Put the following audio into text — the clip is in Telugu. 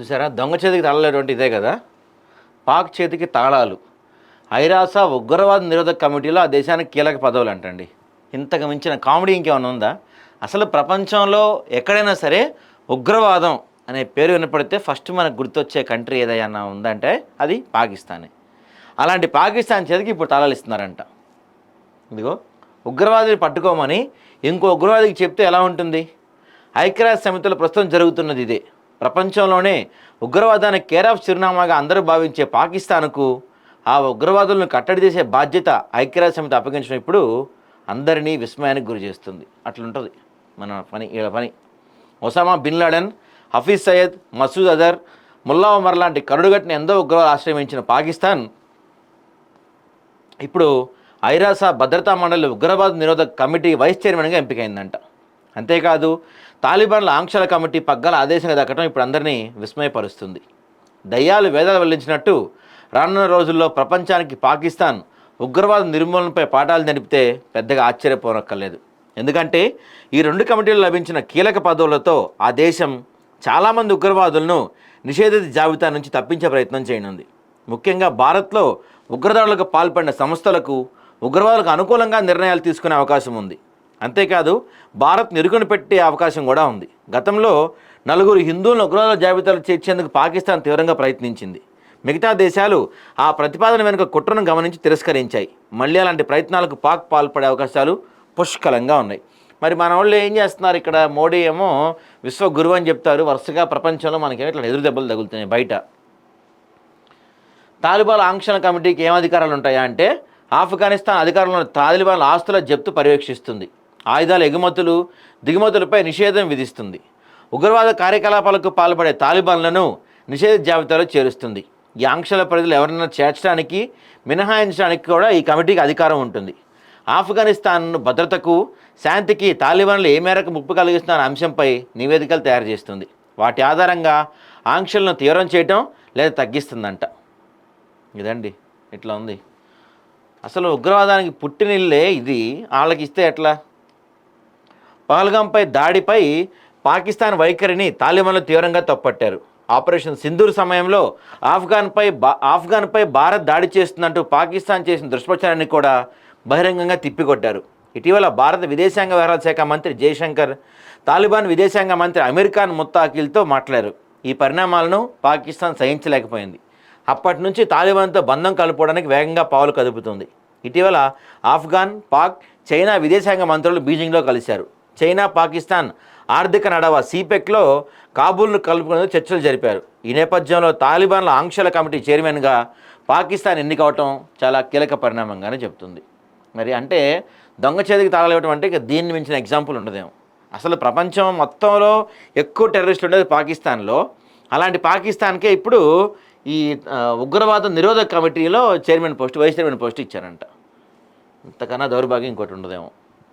చూసారా? దొంగ చేతికి తాళలేటువంటి ఇదే కదా? పాక్ చేతికి తాళాలు. ఐరాస ఉగ్రవాద నిరోధక కమిటీలో ఆ దేశానికి కీలక పదవులు అంటండి. ఇంతకు మించిన కామెడీ ఇంకేమైనా ఉందా? అసలు ప్రపంచంలో ఎక్కడైనా సరే ఉగ్రవాదం అనే పేరు వినపడితే ఫస్ట్ మనకు గుర్తొచ్చే కంట్రీ ఏదైనా ఉందంటే అది పాకిస్తానే. అలాంటి పాకిస్తాన్ చేతికి ఇప్పుడు తాళాలు ఇస్తున్నారంట. ఇదిగో ఉగ్రవాదిని పట్టుకోమని ఇంకో ఉగ్రవాదికి చెప్తే ఎలా ఉంటుంది? ఐక్యరాజ్య సమితిలో ప్రస్తుతం జరుగుతున్నది ఇదే. ప్రపంచంలోనే ఉగ్రవాదాన్ని కేర్ ఆఫ్ చిరునామాగా అందరూ భావించే పాకిస్తాన్కు ఆ ఉగ్రవాదులను కట్టడి చేసే బాధ్యత ఐక్యరాజ్య సమితి అప్పగించడం ఇప్పుడు అందరినీ విస్మయానికి గురి చేస్తుంది. అట్లుంటుంది. మన పని వీళ్ళ పని. Osama bin Laden Hafiz Sayeed Masood Azhar Mullah Omar లాంటి కరుడుగట్టిన ఎంతో ఉగ్రవాదు ఆశ్రయించిన పాకిస్తాన్ ఇప్పుడు ఐరాస భద్రతా మండలి ఉగ్రవాద నిరోధక కమిటీ వైస్ చైర్మన్గా ఎంపికైందంట. అంతేకాదు తాలిబాన్ల ఆంక్షల కమిటీ పగ్గాల ఆదేశంగా దక్కడం ఇప్పుడు అందరినీ విస్మయపరుస్తుంది. దయ్యాలు వేదాలు వెల్లించినట్టు రానున్న రోజుల్లో ప్రపంచానికి పాకిస్తాన్ ఉగ్రవాద నిర్మూలనపై పాఠాలు నడిపితే పెద్దగా ఆశ్చర్యపోనక్కర్లేదు. ఎందుకంటే ఈ రెండు కమిటీలు లభించిన కీలక పదవులతో ఆ దేశం చాలామంది ఉగ్రవాదులను నిషేధిత జాబితా నుంచి తప్పించే ప్రయత్నం చేయనుంది. ముఖ్యంగా భారత్లో ఉగ్రదాడులకు పాల్పడిన సంస్థలకు ఉగ్రవాదులకు అనుకూలంగా నిర్ణయాలు తీసుకునే అవకాశం ఉంది. అంతేకాదు భారత్ నిరుకుని పెట్టే అవకాశం కూడా ఉంది. గతంలో నలుగురు హిందువులను ఉగ్రవాద జాబితాలో చేర్చేందుకు పాకిస్తాన్ తీవ్రంగా ప్రయత్నించింది. మిగతా దేశాలు ఆ ప్రతిపాదన వెనుక కుట్రను గమనించి తిరస్కరించాయి. మళ్ళీ అలాంటి ప్రయత్నాలకు పాక్ పాల్పడే అవకాశాలు పుష్కలంగా ఉన్నాయి. మరి మన వాళ్ళు ఏం చేస్తున్నారు ఇక్కడ? మోడీ ఏమో విశ్వ గురువు అని చెప్తారు. వరుసగా ప్రపంచంలో మనకి ఇట్లా ఎదురు దెబ్బలు తగులుతున్నాయి బయట. తాలిబాన్ ఆంక్షణ కమిటీకి ఏం అధికారాలు ఉంటాయా అంటే ఆఫ్ఘనిస్తాన్ అధికారంలో తాలిబాన్ ఆస్తుల జప్తు పర్యవేక్షిస్తుంది. ఆయుధాల ఎగుమతులు దిగుమతులపై నిషేధం విధిస్తుంది. ఉగ్రవాద కార్యకలాపాలకు పాల్పడే తాలిబాన్లను నిషేధ జాబితాలో చేరుస్తుంది. ఈ ఆంక్షల పరిధిలో ఎవరైనా చేర్చడానికి మినహాయించడానికి కూడా ఈ కమిటీకి అధికారం ఉంటుంది. ఆఫ్ఘనిస్తాన్ భద్రతకు శాంతికి తాలిబాన్లు ఏ మేరకు ముప్పు కలిగిస్తున్న అంశంపై నివేదికలు తయారు చేస్తుంది. వాటి ఆధారంగా ఆంక్షలను తీవ్రం చేయటం లేదా తగ్గిస్తుందంట. ఇదండి. ఇట్లా ఉంది. అసలు ఉగ్రవాదానికి పుట్టినిల్లే ఇది. వాళ్ళకి ఇస్తే ఎట్లా? పహల్గాంపై దాడిపై పాకిస్తాన్ వైఖరిని తాలిబాన్లు తీవ్రంగా తప్పట్టారు ఆపరేషన్ సింధూర్ సమయంలో ఆఫ్ఘాన్పై బా ఆఫ్ఘాన్పై భారత్ దాడి చేస్తుందంటూ పాకిస్తాన్ చేసిన దుష్ప్రచారాన్ని కూడా బహిరంగంగా తిప్పికొట్టారు. ఇటీవల భారత విదేశాంగ వ్యవహారాల శాఖ మంత్రి జయశంకర్ తాలిబాన్ విదేశాంగ మంత్రి అమీర్ ఖాన్ ముత్తాకిల్తో మాట్లాడారు. ఈ పరిణామాలను పాకిస్తాన్ సహించలేకపోయింది. అప్పటి నుంచి తాలిబాన్తో బంధం కలుపుకోవడానికి వేగంగా పావులు కదుపుతుంది. ఇటీవల ఆఫ్ఘాన్ పాక్ చైనా విదేశాంగ మంత్రులు బీజింగ్లో కలిశారు. చైనా పాకిస్తాన్ ఆర్థిక నడవ సిపెక్లో కాబూల్ను కలుపుకునేందుకు చర్చలు జరిపారు. ఈ నేపథ్యంలో తాలిబాన్ల ఆంక్షల కమిటీ చైర్మన్గా పాకిస్తాన్ ఎన్నికవటం చాలా కీలక పరిణామంగానే చెబుతుంది. మరి అంటే దొంగ చేతికి తాళలేవటం అంటే ఇక దీన్ని మించిన ఎగ్జాంపుల్ ఉండదేమో. అసలు ప్రపంచం మొత్తంలో ఎక్కువ టెర్రరిస్టులు ఉండేది పాకిస్తాన్లో. అలాంటి పాకిస్తాన్కే ఇప్పుడు ఈ ఉగ్రవాద నిరోధక కమిటీలో chairman post vice chairman post ఇచ్చారంట. ఇంతకన్నా దౌర్భాగ్యం ఇంకోటి ఉండదేమో.